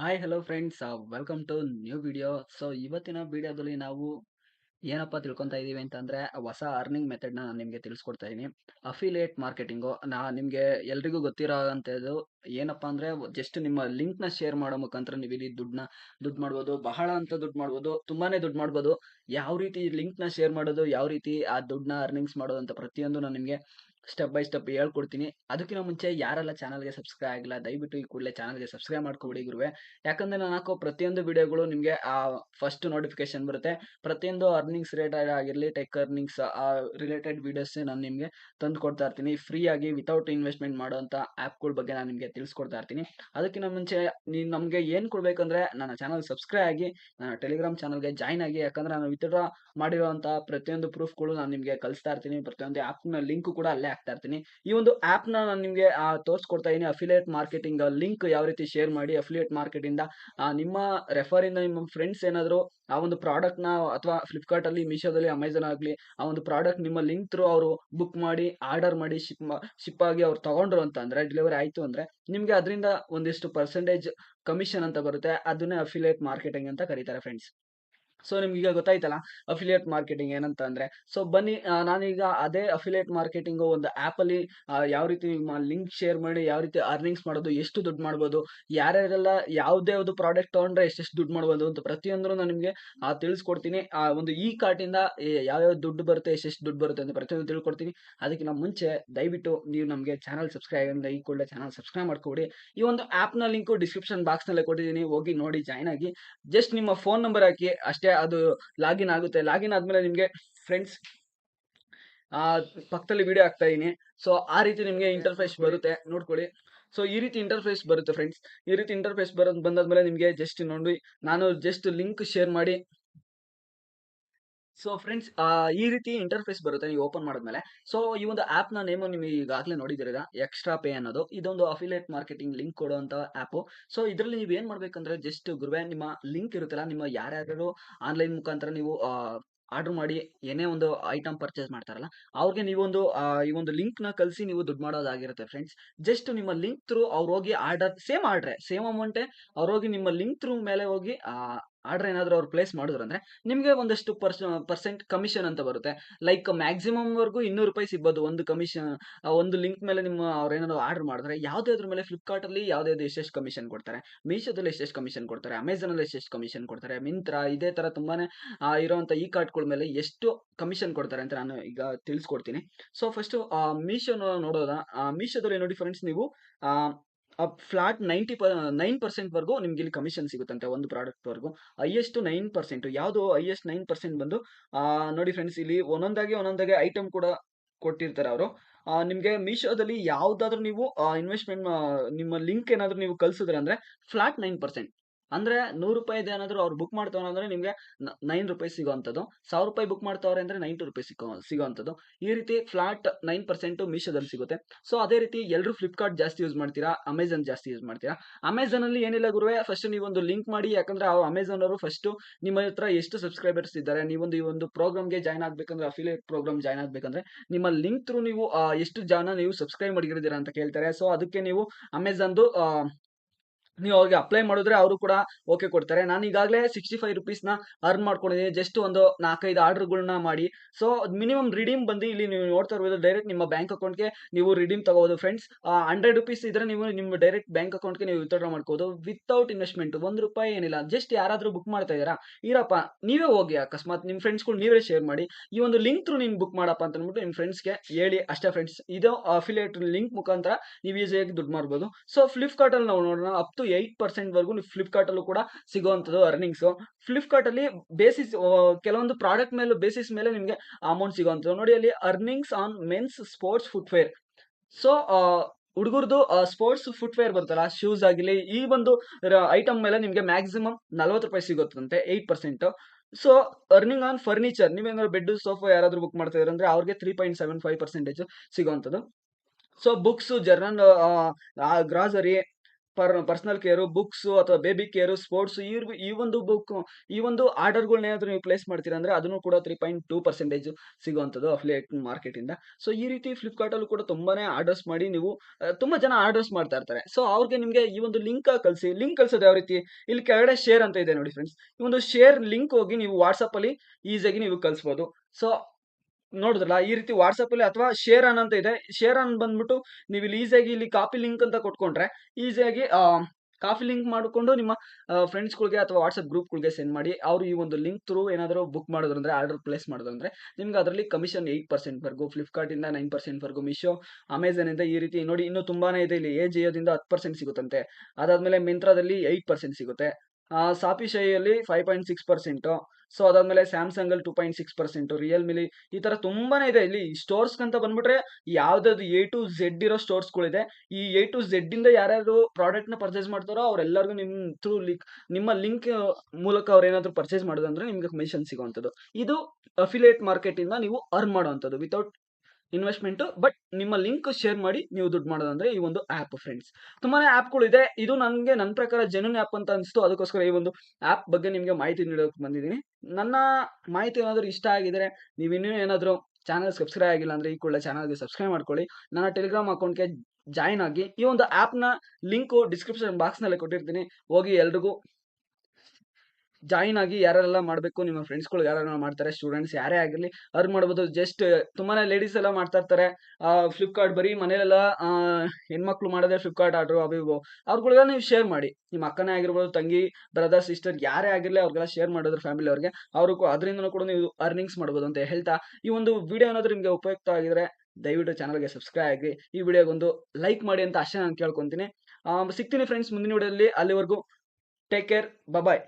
Hi hello friends welcome to new video so ಇವತ್ತಿನ ವಿಡಿಯೋದಲ್ಲಿ ನಾವು ಏನಪ್ಪ ತಿಳ್ಕೊತಾ ಇದ್ದೀವಿ ಅಂತಂದರೆ, ಹೊಸ ಅರ್ನಿಂಗ್ ಮೆಥಡ್ನ ನಾನು ನಿಮಗೆ ತಿಳಿಸ್ಕೊಡ್ತಾ ಇದ್ದೀನಿ ಅಫಿಲಿಯೇಟ್ ಮಾರ್ಕೆಟಿಂಗು ನಾ ನಿಮಗೆ ಎಲ್ರಿಗೂ ಗೊತ್ತಿರೋ ಅಂಥದ್ದು ಏನಪ್ಪ ಅಂದರೆ ಜಸ್ಟ್ ನಿಮ್ಮ ಲಿಂಕ್ನ ಶೇರ್ ಮಾಡೋ ಮುಖಾಂತರ ನೀವು ಇಲ್ಲಿ ದುಡ್ಡನ್ನ, ದುಡ್ಡು ಮಾಡ್ಬೋದು. ಬಹಳ ಅಂತ ದುಡ್ಡು ಮಾಡ್ಬೋದು. ತುಂಬಾ ದುಡ್ಡು ಮಾಡ್ಬೋದು. ಯಾವ ರೀತಿ ಲಿಂಕ್ನ ಶೇರ್ ಮಾಡೋದು, ಯಾವ ರೀತಿ ಆ ದುಡ್ಡನ್ನ ಅರ್ನಿಂಗ್ಸ್ ಮಾಡೋದು ಅಂತ ಪ್ರತಿಯೊಂದು ನಾನು ನಿಮಗೆ ಸ್ಟೆಪ್ ಬೈ ಸ್ಟೆಪ್ ಹೇಳ್ಕೊಡ್ತೀನಿ. ಅದಕ್ಕಿಂತ ಮುಂಚೆ ಯಾರೆಲ್ಲ ಚಾನಲ್ಗೆ ಸಬ್ಸ್ಕ್ರೈಬ್ ಆಗಿಲ್ಲ, ದಯವಿಟ್ಟು ಈ ಕೂಡಲೇ ಚಾನಲ್ಗೆ ಸಬ್ಸ್ಕ್ರೈಬ್ ಮಾಡ್ಕೊಬಿಡಿ ಗುರುವೆ. ಯಾಕಂದರೆ ನಾನು ಹಾಕೋ ಪ್ರತಿಯೊಂದು ವಿಡಿಯೋಗಳು ನಿಮಗೆ ಆ ಫಸ್ಟ್ ನೋಟಿಫಿಕೇಶನ್ ಬರುತ್ತೆ. ಪ್ರತಿಯೊಂದು ಅರ್ನಿಂಗ್ಸ್ ರಿಲೇಟೆಡ್ ಆಗಿರಲಿ ಟೆಕ್ ಅರ್ನಿಂಗ್ಸ್ ರಿಲೇಟೆಡ್ ವೀಡಿಯೋಸ್ ನಾನು ನಿಮಗೆ ತಂದು ಕೊಡ್ತಾ ಇರ್ತೀನಿ ಫ್ರೀಯಾಗಿ ವಿತೌಟ್ ಇನ್ವೆಸ್ಟ್ಮೆಂಟ್ ಮಾಡುವಂಥ ಆ್ಯಪ್ಗಳ ಬಗ್ಗೆ ನಾನು ನಿಮಗೆ ತಿಳಿಸ್ಕೊಡ್ತಾ ಇರ್ತೀನಿ. ಅದಕ್ಕಿಂತ ಮುಂಚೆ ನೀವು ನಮಗೆ ಏನು ಕೊಡಬೇಕಂದ್ರೆ ನನ್ನ ಚಾನಲ್ ಸಬ್ಸ್ಕ್ರೈಬ್ ಆಗಿ, ನನ್ನ ಟೆಲಿಗ್ರಾಮ್ ಚಾನಲ್ಗೆ ಜಾಯ್ನ್ ಆಗಿ, ಯಾಕಂದರೆ ನಾನು ವಿತ್ಡ್ರಾ ಮಾಡಿರುವಂಥ ಪ್ರತಿಯೊಂದು ಪ್ರೂಫ್ಗಳು ನಾನು ನಿಮಗೆ ಕಲಿಸ್ತಾ ಇರ್ತೀನಿ. ಪ್ರತಿಯೊಂದು ಆ್ಯಪ್ನ ಲಿಂಕ್ ಕೂಡ ಅಲ್ಲೇ ಹಾಕ್ತಾ ಇರ್ತೀನಿ. ಈ ಒಂದು ಆ್ಯಪ್ನ ನಾನು ನಿಮಗೆ ತೋರಿಸ್ಕೊಡ್ತಾ ಇದ್ದೀನಿ ಅಫಿಲಿಯೇಟ್ ಮಾರ್ಕೆಟಿಂಗ್ ಲಿಂಕ್ ಯಾವ ರೀತಿ ಶೇರ್ ಮಾಡಿ ಅಫಿಲಿಯೇಟ್ ಮಾರ್ಕೆಟಿಂದ ನಿಮ್ಮ ರೆಫರಿಂದ ನಿಮ್ಮ ಫ್ರೆಂಡ್ಸ್ ಏನಾದರೂ ಆ ಒಂದು ಪ್ರಾಡಕ್ಟ್ನ ಅಥವಾ ಫ್ಲಿಪ್ಕಾರ್ಟ್ ಅಲ್ಲಿ ಮೀಶೋದಲ್ಲಿ ಅಮೆಝಾನ್ ಆಗಲಿ, ಆ ಒಂದು ಪ್ರಾಡಕ್ಟ್ ನಿಮ್ಮ ಲಿಂಕ್ ಥ್ರೂ ಅವರು ಬುಕ್ ಮಾಡಿ ಆರ್ಡರ್ ಮಾಡಿ ಶಿಪ್ ಶಿಪ್ ಆಗಿ ಅವ್ರು ತಗೊಂಡ್ರು ಅಂತ ಅಂದ್ರೆ ಡೆಲಿವರಿ ಆಯಿತು ಅಂದ್ರೆ, ನಿಮಗೆ ಅದರಿಂದ ಒಂದಿಷ್ಟು ಪರ್ಸೆಂಟೇಜ್ ಕಮಿಷನ್ ಅಂತ ಬರುತ್ತೆ. ಅದನ್ನೇ ಅಫಿಲಿಯೇಟ್ ಮಾರ್ಕೆಟಿಂಗ್ ಅಂತ ಕರೀತಾರೆ ಫ್ರೆಂಡ್ಸ್ ಸೊ ನಿಮ್ಗೀಗ ಗೊತ್ತಾಯ್ತಲ್ಲ ಅಫಿಲಿಯೇಟ್ ಮಾರ್ಕೆಟಿಂಗ್ ಏನಂತ ಅಂದ್ರೆ ಸೊ ಬನ್ನಿ ನಾನೀಗ ಅದೇ ಅಫಿಲಿಯೇಟ್ ಮಾರ್ಕೆಟಿಂಗು ಒಂದು ಆ್ಯಪಲ್ಲಿ ಯಾವ ರೀತಿ ಲಿಂಕ್ ಶೇರ್ ಮಾಡಿ, ಯಾವ ರೀತಿ ಅರ್ನಿಂಗ್ಸ್ ಮಾಡೋದು, ಎಷ್ಟು ದುಡ್ಡು ಮಾಡ್ಬೋದು, ಯಾರ್ಯಾರೆಲ್ಲ ಯಾವುದೇ ಒಂದು ಪ್ರಾಡಕ್ಟ್ ತೊಗೊಂಡ್ರೆ ಎಷ್ಟೆಷ್ಟು ದುಡ್ಡು ಮಾಡ್ಬೋದು ಅಂತ ಪ್ರತಿಯೊಂದರೂ ನಾನು ನಿಮಗೆ ತಿಳಿಸ್ಕೊಡ್ತೀನಿ. ಆ, ಒಂದು ಈ ಕಾರ್ಟಿಂದ ಯಾವ್ಯಾವ ದುಡ್ಡು ಬರುತ್ತೆ, ಎಷ್ಟೆಷ್ಟು ದುಡ್ಡು ಬರುತ್ತೆ ಅಂತ ಪ್ರತಿಯೊಂದು ತಿಳ್ಕೊಡ್ತೀನಿ. ಅದಕ್ಕಿಂತ ಮುಂಚೆ ದಯವಿಟ್ಟು ನೀವು ನಮಗೆ ಚಾನಲ್ ಸಬ್ಸ್ಕ್ರೈಬ್ ಅಂದರೆ ಈ ಕೂಡಲೇ ಚಾನಲ್ ಸಬ್ಸ್ಕ್ರೈಬ್ ಮಾಡ್ಕೊಡಿ. ಈ ಒಂದು ಆ್ಯಪ್ನ ಲಿಂಕು ಡಿಸ್ಕ್ರಿಪ್ಷನ್ ಬಾಕ್ಸ್ನಲ್ಲೇ ಕೊಟ್ಟಿದ್ದೀನಿ, ಹೋಗಿ ನೋಡಿ ಜಾಯ್ನ್ ಆಗಿ. ಜಸ್ಟ್ ನಿಮ್ಮ ಫೋನ್ ನಂಬರ್ ಹಾಕಿ, ಅಷ್ಟೇ ಅದು ಲಾಗಿನ್ ಆಗುತ್ತೆ. ಲಾಗಿನ್ ಆದಮೇಲೆ ನಿಮಗೆ ಫ್ರೆಂಡ್ಸ್ ಪಕ್ಕದಲ್ಲಿ ವಿಡಿಯೋ ಹಾಕ್ತಾ ಇದೀನಿ. ಸೊ ಆ ರೀತಿ ನಿಮಗೆ ಇಂಟರ್ಫೇಸ್ ಬರುತ್ತೆ. ನೋಡ್ಕೊಳ್ಳಿ. ಸೊ ಈ ರೀತಿ ಇಂಟರ್ಫೇಸ್ ಬರುತ್ತೆ ಫ್ರೆಂಡ್ಸ್ ಈ ರೀತಿ ಇಂಟರ್ಫೇಸ್ ಬರೋದು ಬಂದಾದ್ಮೇಲೆ ನಿಮಗೆ ಜಸ್ಟ್ ನೋಡಿ ನಾನು ಜಸ್ಟ್ ಲಿಂಕ್ ಶೇರ್ ಮಾಡಿ ಸೊ ಫ್ರೆಂಡ್ಸ್ ಈ ರೀತಿ ಇಂಟರ್ಫೇಸ್ ಬರುತ್ತೆ, ನೀವು ಓಪನ್ ಮಾಡಿದ್ಮೇಲೆ. ಸೊ ಈ ಒಂದು ಆ್ಯಪ್ನ ನೇಮು ನಿಮಗೆ ಈಗಾಗಲೇ ನೋಡಿದಿರ ಎಕ್ಸ್ಟ್ರಾ ಪೇ ಅನ್ನೋದು. ಇದೊಂದು ಅಫಿಲೇಟ್ ಮಾರ್ಕೆಟಿಂಗ್ ಲಿಂಕ್ ಕೊಡುವಂಥ ಆ್ಯಪು ಸೊ ಇದರಲ್ಲಿ ನೀವು ಏನು ಮಾಡಬೇಕಂದ್ರೆ ಜಸ್ಟ್ ಗುರುವೆ, ನಿಮ್ಮ ಲಿಂಕ್ ಇರುತ್ತಲ್ಲ, ನಿಮ್ಮ ಯಾರ್ಯಾರು ಆನ್ಲೈನ್ ಮುಖಾಂತರ ನೀವು ಆರ್ಡರ್ ಮಾಡಿ ಏನೇ ಒಂದು ಐಟಮ್ ಪರ್ಚೇಸ್ ಮಾಡ್ತಾರಲ್ಲ, ಅವ್ರಿಗೆ ನೀವೊಂದು ಈ ಒಂದು ಲಿಂಕ್ನ ಕಲಿಸಿ ನೀವು ದುಡ್ಡು ಮಾಡೋದಾಗಿರುತ್ತೆ ಫ್ರೆಂಡ್ಸ್ ಜಸ್ಟ್ ನಿಮ್ಮ ಲಿಂಕ್ ಥ್ರೂ ಅವ್ರು ಹೋಗಿ ಆರ್ಡರ್ ಸೇಮ್ ಆರ್ಡ್ರೆ ಸೇಮ್ ಅಮೌಂಟೇ ಅವ್ರು ಹೋಗಿ ನಿಮ್ಮ ಲಿಂಕ್ ಥ್ರೂ ಮೇಲೆ ಹೋಗಿ ಆರ್ಡರ್ ಏನಾದರೂ ಅವ್ರು ಪ್ಲೇಸ್ ಮಾಡಿದ್ರು ಅಂದರೆ ನಿಮಗೆ ಒಂದಷ್ಟು ಪರ್ಸ್ ಪರ್ಸೆಂಟ್ ಕಮಿಷನ್ ಅಂತ ಬರುತ್ತೆ. ಲೈಕ್ ಮ್ಯಾಕ್ಸಿಮಮ್ವರೆಗೂ ಇನ್ನೂರು ರೂಪಾಯಿ ಸಿಗ್ಬೋದು ಒಂದು ಕಮಿಷನ್ ಒಂದು ಲಿಂಕ್ ಮೇಲೆ ನಿಮ್ಮ ಅವ್ರು ಏನಾದ್ರು ಆರ್ಡರ್ ಮಾಡಿದ್ರೆ ಯಾವುದಾದ್ರ ಮೇಲೆ ಫ್ಲಿಪ್ಕಾರ್ಟಲ್ಲಿ ಯಾವುದ್ಯಾವ್ದು ಎಷ್ಟೆಷ್ಟು ಕಮಿಷನ್ ಕೊಡ್ತಾರೆ. ಮೀಶೋದಲ್ಲಿ ಎಷ್ಟೆಷ್ಟು ಕಮಿಷನ್ ಕೊಡ್ತಾರೆ. ಅಮೆಝಾನಲ್ಲಿ ಎಷ್ಟೆಷ್ಟು ಕಮಿಷನ್ ಕೊಡ್ತಾರೆ. ಮಿಂತ್ರ ಇದೇ ಥರ ತುಂಬಾ ಇರೋವಂಥ ಈ ಕಾರ್ಡ್ಗಳ ಮೇಲೆ ಎಷ್ಟು ಕಮಿಷನ್ ಕೊಡ್ತಾರೆ ಅಂತ ನಾನು ಈಗ ತಿಳಿಸ್ಕೊಡ್ತೀನಿ. ಸೊ ಫಸ್ಟು ಮೀಶೋನ ನೋಡೋದ? ಮೀಶೋದಲ್ಲಿ ನೋಡಿ ಫ್ರೆಂಡ್ಸ್ ನೀವು ಫ್ಲಾಟ್ ನೈಂಟಿ ಪ, ನೈನ್ ಪರ್ಸೆಂಟ್ವರೆಗೂ ನಿಮ್ಗೆ ಇಲ್ಲಿ ಕಮಿಷನ್ ಸಿಗುತ್ತಂತೆ, ಒಂದು ಪ್ರಾಡಕ್ಟ್ವರೆಗೂ ಹೈಯೆಸ್ಟ್ ನೈನ್ ಪರ್ಸೆಂಟ್ ಯಾವುದು ಹೈಯೆಸ್ಟ್ ನೈನ್ ಪರ್ಸೆಂಟ್ ಬಂದು ನೋಡಿ ಫ್ರೆಂಡ್ಸ್ ಇಲ್ಲಿ ಒಂದೊಂದಾಗಿ ಒಂದೊಂದಾಗಿ ಐಟಮ್ ಕೂಡ ಕೊಟ್ಟಿರ್ತಾರೆ ಅವರು. ನಿಮಗೆ ಮೀಶೋದಲ್ಲಿ ಯಾವುದಾದ್ರೂ ನೀವು ಇನ್ವೆಸ್ಟ್ಮೆಂಟ್ ನಿಮ್ಮ ಲಿಂಕ್ ಏನಾದರೂ ನೀವು ಕಳಿಸಿದ್ರೆ ಅಂದರೆ ಫ್ಲಾಟ್ ನೈನ್ ಪರ್ಸೆಂಟ್ ಅಂದರೆ ನೂರು ರೂಪಾಯಿ ಏನಾದ್ರು ಅವ್ರು ಬುಕ್ ಮಾಡ್ತವ್ರೆ ಅಂದ್ರೆ ನಿಮಗೆ ನೈನ್ ರೂಪಾಯಿ ಸಿಗುವಂತದ್ದು. ಸಾವಿರ ರೂಪಾಯಿ ಬುಕ್ ಮಾಡ್ತಾವ್ರೆ ಅಂದ್ರೆ ನೈಂಟಿ ರೂಪಾಯಿ ಸಿಗೋ ಈ ರೀತಿ ಫ್ಲಾಟ್ ನೈನ್ ಪರ್ಸೆಂಟ್ ಮೀಶೋದಲ್ಲಿ ಸಿಗುತ್ತೆ. ಸೊ ಅದೇ ರೀತಿ ಎಲ್ಲರೂ ಫ್ಲಿಪ್ಕಾರ್ಟ್ ಜಾಸ್ತಿ ಯೂಸ್ ಮಾಡ್ತೀರಾ? ಅಮೆಝಾನ್ ಜಾಸ್ತಿ ಯೂಸ್ ಮಾಡ್ತೀರಾ? ಅಮೆಝಾನಲ್ಲಿ ಏನಿಲ್ಲ ಗುರುವೆ ಫಸ್ಟ್ ನೀವೊಂದು ಲಿಂಕ್ ಮಾಡಿ, ಯಾಕಂದ್ರೆ ಆ ಅಮೆಝಾನ್ ಅವರು ಫಸ್ಟ್ ನಿಮ್ಮ ಹತ್ರ ಎಷ್ಟು ಸಬ್ಸ್ಕ್ರೈಬರ್ಸ್ ಇದ್ದಾರೆ, ನೀವೊಂದು ಈ ಒಂದು ಪ್ರೋಗ್ರಾಮ್ಗೆ ಜಾಯ್ನ್ ಆಗ್ಬೇಕಂದ್ರೆ ಅಫಿಲಿಯೇಟ್ ಪ್ರೋಗ್ರಾಮ್ ಜಾಯ್ನ್ ಆಗ್ಬೇಕಂದ್ರೆ, ನಿಮ್ಮ ಲಿಂಕ್ ಥ್ರೂ ನೀವು ಎಷ್ಟು ಜನ ನೀವು ಸಬ್ಸ್ಕ್ರೈಬ್ ಮಾಡಿದ್ದೀರಾ ಅಂತ ಕೇಳ್ತಾರೆ. ಸೊ ಅದಕ್ಕೆ ನೀವು ಅಮೆಝಾನ್ದು ನೀವು ಅವ್ರಿಗೆ ಅಪ್ಲೈ ಮಾಡಿದ್ರೆ ಅವರು ಕೂಡ ಓಕೆ ಕೊಡ್ತಾರೆ. ನಾನು ಈಗಾಗಲೇ ಸಿಕ್ಸ್ಟಿ ಫೈವ್ ರುಪೀಸ್ನ ಅರ್ನ್ ಮಾಡ್ಕೊಂಡಿದ್ದೀನಿ ಜಸ್ಟ್ ಒಂದು ನಾಲ್ಕೈದು ಆರ್ಡ್ರ್ಗಳನ್ನ ಮಾಡಿ. ಸೊ ಮಿನಿಮಮ್ ರಿಡೀಮ್ ಬಂದು ಇಲ್ಲಿ ನೀವು ನೋಡ್ತಾ ಇರ್ಬೋದು ಡೈರೆಕ್ಟ್ ನಿಮ್ಮ ಬ್ಯಾಂಕ್ ಅಕೌಂಟ್ಗೆ ನೀವು ರಿಡೀಮ್ ತಗೋಬೋದು. ಫ್ರೆಂಡ್ಸ್ ಹಂಡ್ರೆಡ್ ರುಪೀಸ್ ಇದ್ರೆ ನೀವು ನಿಮ್ಮ ಡೈರೆಕ್ಟ್ ಬ್ಯಾಂಕ್ ಅಕೌಂಟ್ಗೆ ನೀವು ವಿತ್ಡ್ರಾ ಮಾಡ್ಕೋದು ವಿತೌಟ್ ಇನ್ವೆಸ್ಟ್ಮೆಂಟ್ ಒಂದು ರೂಪಾಯಿ ಏನಿಲ್ಲ. ಜಸ್ಟ್ ಯಾರಾದರೂ ಬುಕ್ ಮಾಡ್ತಾ ಇದ್ದೀರಾ? ಇರಪ್ಪ, ನೀವೇ ಹೋಗಿ ಅಕಸ್ಮಾತ್ ನಿಮ್ಮ ಫ್ರೆಂಡ್ಸ್ಗಳು ನೀವೇ ಶೇರ್ ಮಾಡಿ. ಈ ಒಂದು ಲಿಂಕ್ ಥ್ರೂ ನೀನು ಬುಕ್ ಮಾಡಪ್ಪ ಅಂತ ಅಂದ್ಬಿಟ್ಟು ನಿಮ್ಮ ಫ್ರೆಂಡ್ಸ್ಗೆ ಹೇಳಿ. ಅಷ್ಟೇ ಫ್ರೆಂಡ್ಸ್ ಇದು ಅಫಿಲಿಯೇಟ್ ಲಿಂಕ್ ಮುಖಾಂತರ ನೀವು ಈಸಿಯಾಗಿ ದುಡ್ಡು ಮಾಡ್ಬೋದು ಸೊ ಫ್ಲಿಪ್ಕಾರ್ಟಲ್ಲಿ ನಾವು ನೋಡೋಣ. ಅಪ್ ಟು ಏಯ್ಟ್ ಪರ್ಸೆಂಟ್ವರೆಗೂ ನೀವು ಫ್ಲಿಪ್ಕಾರ್ಟಲ್ಲೂ ಕೂಡ ಸಿಗೋವಂಥದ್ದು ಅರ್ನಿಂಗ್ಸು ಫ್ಲಿಪ್ಕಾರ್ಟಲ್ಲಿ ಬೇಸಿಸ್ ಕೆಲವೊಂದು ಪ್ರಾಡಕ್ಟ್ ಮೇಲೆ ಬೇಸಿಸ್ ಮೇಲೆ ನಿಮಗೆ ಅಮೌಂಟ್ ಸಿಗುವಂಥದ್ದು. ನೋಡಿ, ಅಲ್ಲಿ earnings on men's sports footwear so ಹುಡುಗರದು sports footwear ಬರುತ್ತಲ್ಲ ಶೂಸ್ ಆಗಿರಲಿ, ಈ ಒಂದು ಐಟಮ್ ಮೇಲೆ ನಿಮಗೆ ಮ್ಯಾಕ್ಸಿಮಮ್ ನಲ್ವತ್ತು ರೂಪಾಯಿ ಸಿಗುತ್ತಂತೆ eight percent so earning on furniture ನೀವೇನಾದ್ರು ಬೆಡ್ ಸೋಫಾ ಯಾರಾದರೂ ಬುಕ್ ಮಾಡ್ತಾ ಇದ್ರೆ ಅಂದರೆ ಅವ್ರಿಗೆ three point seven five percentage ಸಿಗೋವಂಥದ್ದು. So books journal grocery per personal care, books ಅಥವಾ ಬೇಬಿ ಕೇರು, ಸ್ಪೋರ್ಟ್ಸ್ ಈ ಈ ಒಂದು ಬುಕ್ ಈ ಒಂದು ಆರ್ಡರ್ಗಳನ್ನ ಏನಾದರೂ ನೀವು ಪ್ಲೇಸ್ ಮಾಡ್ತೀರಾ ಅಂದ್ರೆ ಅದನ್ನು ಕೂಡ 3.2% ಸಿಗುವಂಥದ್ದು ಅಫಿಲಿಯೇಟ್ ಮಾರ್ಕೆಟಿಂದ. ಸೊ ಈ ರೀತಿ ಫ್ಲಿಪ್‌ಕಾರ್ಟಲ್ಲೂ ಕೂಡ ತುಂಬಾನೇ ಆರ್ಡರ್ಸ್ ಮಾಡಿ ನೀವು ತುಂಬಾ ಜನ ಆರ್ಡರ್ಸ್ ಮಾಡ್ತಾ ಇರ್ತಾರೆ. ಸೊ ಅವ್ರಿಗೆ ನಿಮಗೆ ಈ ಒಂದು ಲಿಂಕ್ ಕಳಿಸಿ ಲಿಂಕ್ ಕಳ್ಸೋದು ಯಾವ ರೀತಿ? ಇಲ್ಲಿ ಕೆಳಗಡೆ ಶೇರ್ ಅಂತ ಇದೆ ನೋಡಿ ಫ್ರೆಂಡ್ಸ್. ಈ ಒಂದು ಶೇರ್ ಲಿಂಕ್ ಹೋಗಿ ನೀವು ವಾಟ್ಸಪ್ಪಲ್ಲಿ ಈಸಿಯಾಗಿ ನೀವು ಕಳಿಸ್ಬೋದು. ಸೊ ನೋಡಿದ್ರಲ್ಲ ಈ ರೀತಿ ವಾಟ್ಸಾಪಲ್ಲಿ ಅಥವಾ ಶೇರ್ ಅನ್ ಅಂತ ಇದೆ. ಶೇರ್ ಅನ್ ಬಂದ್ಬಿಟ್ಟು ನೀವು ಇಲ್ಲಿ ಈಸಿಯಾಗಿ ಇಲ್ಲಿ ಕಾಪಿ ಲಿಂಕ್ ಅಂತ ಕೊಟ್ಕೊಂಡ್ರೆ ಈಸಿಯಾಗಿ ಕಾಫಿ ಲಿಂಕ್ ಮಾಡಿಕೊಂಡು ನಿಮ್ಮ ಫ್ರೆಂಡ್ಸ್ಗಳಿಗೆ ಅಥವಾ ವಾಟ್ಸಪ್ ಗ್ರೂಪ್ಗಳಿಗೆ ಸೆಂಡ್ ಮಾಡಿ ಅವರು ಈ ಒಂದು ಲಿಂಕ್ ಥ್ರೂ ಏನಾದರೂ ಬುಕ್ ಮಾಡಿದ್ರಂದ್ರೆ ಆರ್ಡರ್ ಪ್ಲೇಸ್ ಮಾಡಿದ್ರಂದ್ರೆ ನಿಮ್ಗೆ ಅದರಲ್ಲಿ ಕಮಿಷನ್ 8% ವರೆಗೂ ಫ್ಲಿಪ್‌ಕಾರ್ಟಿಂದ 9% ವರೆಗೂ ಮೀಶೋ, ಅಮೆಜಾನಿಂದ ಈ ರೀತಿ ನೋಡಿ ಇನ್ನೂ ತುಂಬಾನೇ ಇದೆ ಇಲ್ಲಿ ಎಜಿಯೋದಿಂದ 10% ಸಿಗುತ್ತಂತೆ. ಅದಾದಮೇಲೆ ಮಿಂತ್ರಾದಲ್ಲಿ ಏಯ್ಟ್ ಪರ್ಸೆಂಟ್ ಸಿಗುತ್ತೆ. ಆ ಶಾಪಿಶೈಯಲ್ಲಿ 5.6% ಸೊ ಅದಾದ್ಮೇಲೆ ಸ್ಯಾಮ್‌ಸಂಗಲ್ಲಿ 2.6% ರಿಯಲ್‌ಮಿಲಿ ಈ ತರ ತುಂಬಾನೇ ಇದೆ. ಇಲ್ಲಿ ಸ್ಟೋರ್ಸ್‌ಗಂತ ಬಂದ್ಬಿಟ್ರೆ ಯಾವ್ದಾದ್ರು ಎ ಟು ಝೆಡ್ ಇರೋ ಸ್ಟೋರ್ಸ್‌ಗಳಿದೆ. ಈ ಎ ಟು ಝೆಡ್ಡಿಂದ ಯಾರ್ಯಾರು ಪ್ರಾಡಕ್ಟ್‌ನ ಪರ್ಚೇಸ್ ಮಾಡ್ತಾರೋ ಅವರೆಲ್ಲರಿಗೂ ನಿಮ್ ಥ್ರೂ ಲಿಂಕ್ ನಿಮ್ಮ ಲಿಂಕ್ ಮೂಲಕ ಅವ್ರೇನಾದ್ರು ಪರ್ಚೇಸ್ ಮಾಡೋದಂದ್ರೆ ನಿಮ್ಗೆ ಕಮಿಷನ್ ಸಿಗುವಂಥದ್ದು. ಇದು ಅಫಿಲಿಯೇಟ್ ಮಾರ್ಕೆಟಿಂದ ನೀವು ಅರ್ನ್ ಮಾಡುವಂಥದ್ದು ವಿಥೌಟ್ ಇನ್ವೆಸ್ಟ್‌ಮೆಂಟ್ ಬಟ್ ನಿಮ್ಮ ಲಿಂಕ್ ಶೇರ್ ಮಾಡಿ ನೀವು ದುಡ್ಡು ಮಾಡೋದಂದ್ರೆ ಈ ಒಂದು ಆ್ಯಪ್ ಫ್ರೆಂಡ್ಸ್. ತುಂಬಾನೇ ಆ್ಯಪ್‌ಗಳಿದೆ. ಇದು ನನಗೆ ನನ್ನ ಪ್ರಕಾರ ಜೆನ್ಯೂನ್ ಆ್ಯಪ್ ಅಂತ ಅನಿಸ್ತು ಅದಕ್ಕೋಸ್ಕರ ಈ ಒಂದು ಆ್ಯಪ್ ಬಗ್ಗೆ ನಿಮಗೆ ಮಾಹಿತಿ ನೀಡೋಕೆ ಬಂದಿದ್ದೀನಿ. ನನ್ನ ಮಾಹಿತಿ ಏನಾದರೂ ಇಷ್ಟ ಆಗಿದ್ರೆ ನೀವು ಇನ್ನೂ ಏನಾದರೂ ಚಾನಲ್ ಸಬ್ಸ್ಕ್ರೈಬ್ ಆಗಿಲ್ಲ ಅಂದ್ರೆ ಈ ಕೂಡ ಚಾನಲ್‌ಗೆ ಸಬ್ಸ್ಕ್ರೈಬ್ ಮಾಡ್ಕೊಳ್ಳಿ. ನನ್ನ ಟೆಲಿಗ್ರಾಮ್ ಅಕೌಂಟ್‌ಗೆ ಜಾಯ್ನ್ ಆಗಿ. ಈ ಒಂದು ಆ್ಯಪ್‌ನ ಲಿಂಕು ಡಿಸ್ಕ್ರಿಪ್ಷನ್ ಬಾಕ್ಸ್‌ನಲ್ಲಿ ಕೊಟ್ಟಿರ್ತೀನಿ. ಹೋಗಿ ಎಲ್ರಿಗೂ ಜಾಯಿನ್ ಆಗಿ ಯಾರೆಲ್ಲ ಮಾಡಬೇಕು ನಿಮ್ಮ ಫ್ರೆಂಡ್ಸ್‌ಗಳು ಯಾರು ಮಾಡ್ತಾರೆ ಸ್ಟೂಡೆಂಟ್ಸ್ ಯಾರೇ ಆಗಿರಲಿ ಅರ್ನ್ ಮಾಡ್ಬೋದು. ಜಸ್ಟ್ ತುಂಬಾನೇ ಲೇಡೀಸ್ ಎಲ್ಲ ಮಾಡ್ತಾ ಇರ್ತಾರೆ. ಫ್ಲಿಪ್‌ಕಾರ್ಟ್ ಬರೀ ಮನೇಲೆಲ್ಲ ಹೆಣ್ಮಕ್ಳು ಮಾಡೋದೇ ಫ್ಲಿಪ್‌ಕಾರ್ಟ್ ಆರ್ಡ್ರು ಅವು ಇವು. ನೀವು ಶೇರ್ ಮಾಡಿ. ನಿಮ್ಮ ಅಕ್ಕನೇ ಆಗಿರ್ಬೋದು, ತಂಗಿ, ಬ್ರದರ್, ಸಿಸ್ಟರ್ ಯಾರೇ ಆಗಿರಲಿ ಅವ್ರಿಗೆಲ್ಲ ಶೇರ್ ಮಾಡೋದ್ರ ಫ್ಯಾಮಿಲಿ ಅವ್ರಿಗೆ ಅವ್ರಿಗೂ ಅದರಿಂದನೂ ಕೂಡ ನೀವು ಅರ್ನಿಂಗ್ಸ್ ಮಾಡ್ಬೋದು ಅಂತ ಹೇಳ್ತಾ ಈ ಒಂದು ವಿಡಿಯೋ ಏನಾದರೂ ನಿಮಗೆ ಉಪಯುಕ್ತ ಆಗಿದ್ರೆ ದಯವಿಟ್ಟು ಚಾನಲ್‌ಗೆ ಸಬ್ಸ್ಕ್ರೈಬ್ ಆಗಿ. ಈ ವಿಡಿಯೋಗೊಂದು ಲೈಕ್ ಮಾಡಿ ಅಂತ ಅಷ್ಟೇ ನಾನು ಕೇಳ್ಕೊತೀನಿ ಸಿಗ್ತೀನಿ ಫ್ರೆಂಡ್ಸ್ ಮುಂದಿನ ವಿಡಿಯೋದಲ್ಲಿ. ಅಲ್ಲಿವರೆಗೂ ಟೇಕ್ ಕೇರ್. ಬಾಯ್.